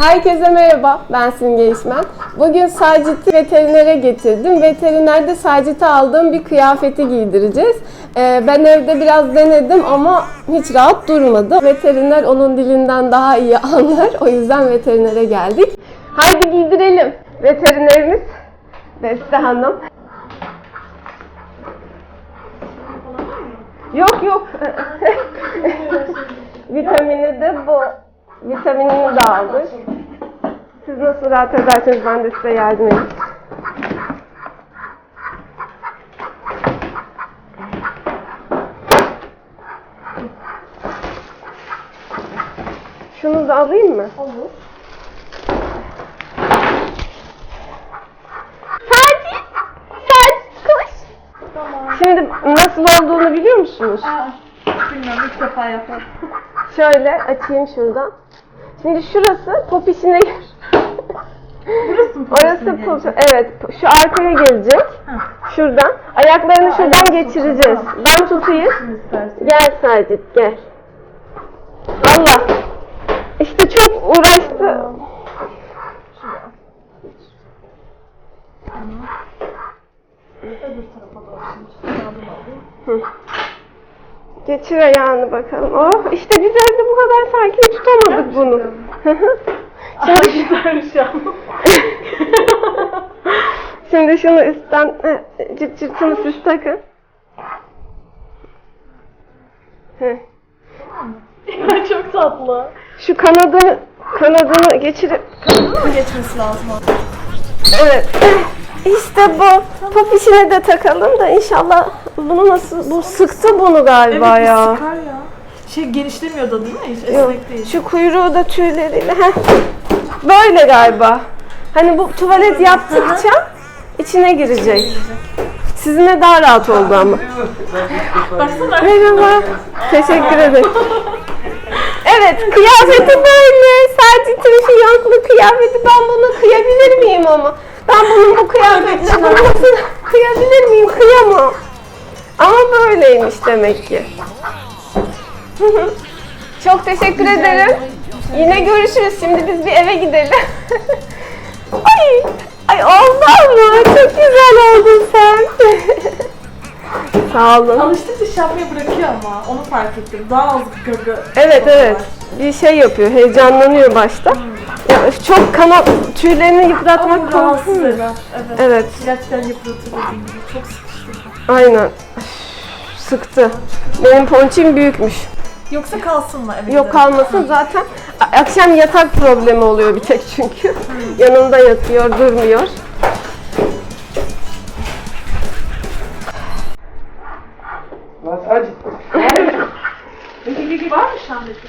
Herkese merhaba, ben Simge İşmen. Bugün Sacit'i veterinere getirdim. Veterinerde Sacit'e aldığım bir kıyafeti giydireceğiz. Ee, ben evde biraz denedim ama hiç rahat durmadı. Veteriner onun dilinden daha iyi anlar. O yüzden veterinere geldik. Haydi giydirelim. Veterinerimiz Beste Hanım. Yok yok. Vitamini de bu. Vitaminini de aldık. Siz nasıl rahat ederseniz ben de size yardım edeyim. Şunu da alayım mı? Olur. Sacit! Sacit koş! Tamam. Şimdi nasıl olduğunu biliyor musunuz? Aa, bilmiyorum ilk defa yaparım. Şöyle açayım şuradan. Şimdi şurası popişine gir. Burası mı? Orası popi, evet. Şu arkaya gelecek. Şuradan. Ayaklarını şuradan ayak geçireceğiz. Ben tutayım. Gel Sacit gel. Allah. İşte çok uğraştı. Öbür tarafa doğru şimdi. Alayım. Geçir ayağını bakalım. Oh işte biz evde bu kadar sakin tutamadık bunu. Güzelmiş ya. Şimdi şunu üstten eh, cırt cırtını siz takın. Heh. Çok tatlı. Şu kanadı kanadını geçirip Nasıl geçmesi lazım? Evet. İşte bu. Top işine de takalım da inşallah bunu nasıl bu sıktı bunu galiba evet, ya. sıkar ya. Şey genişlemiyor da değil mi? Hiç Yok. esnek değil. Şu kuyruğu da tüyleriyle. Heh. Böyle galiba. Hani bu tuvalet yaptıkça içine girecek. Sizinle daha rahat oldu ama. Baksana. Merhaba. Teşekkür ederim. Evet, kıyafeti böyle. Sacit'in şu yankılı kıyafeti. Ben bunu kıyabilir miyim ama? Ben bunun bu kıyafetle bunu kıyabilir miyim? Kıyamam. Ama böyleymiş demek ki. Çok teşekkür ederim. Yine görüşürüz. Şimdi biz bir eve gidelim. ay, ay oldu ama. Çok güzel oldun sen. Sağ olun. Alıştıkça şey yapmayı bırakıyor ama onu fark ettim. Daha az gırgı. Evet evet. Bir şey yapıyor. Heyecanlanıyor başta. Ya, çok kanat tüylerini yıpratmak korkunç. Evet. Evet. Gerçekten yıpratır dediğim gibi. Çok sıkıştırdı. Aynen. Sıktı. Benim ponçim büyükmüş. Yoksa kalsın mı eve Yok kalmasın zaten. A- Akşam yatak problemi oluyor bir tek çünkü. Yanında yatıyor, durmuyor. Lan sadece Peki var mı şandaki?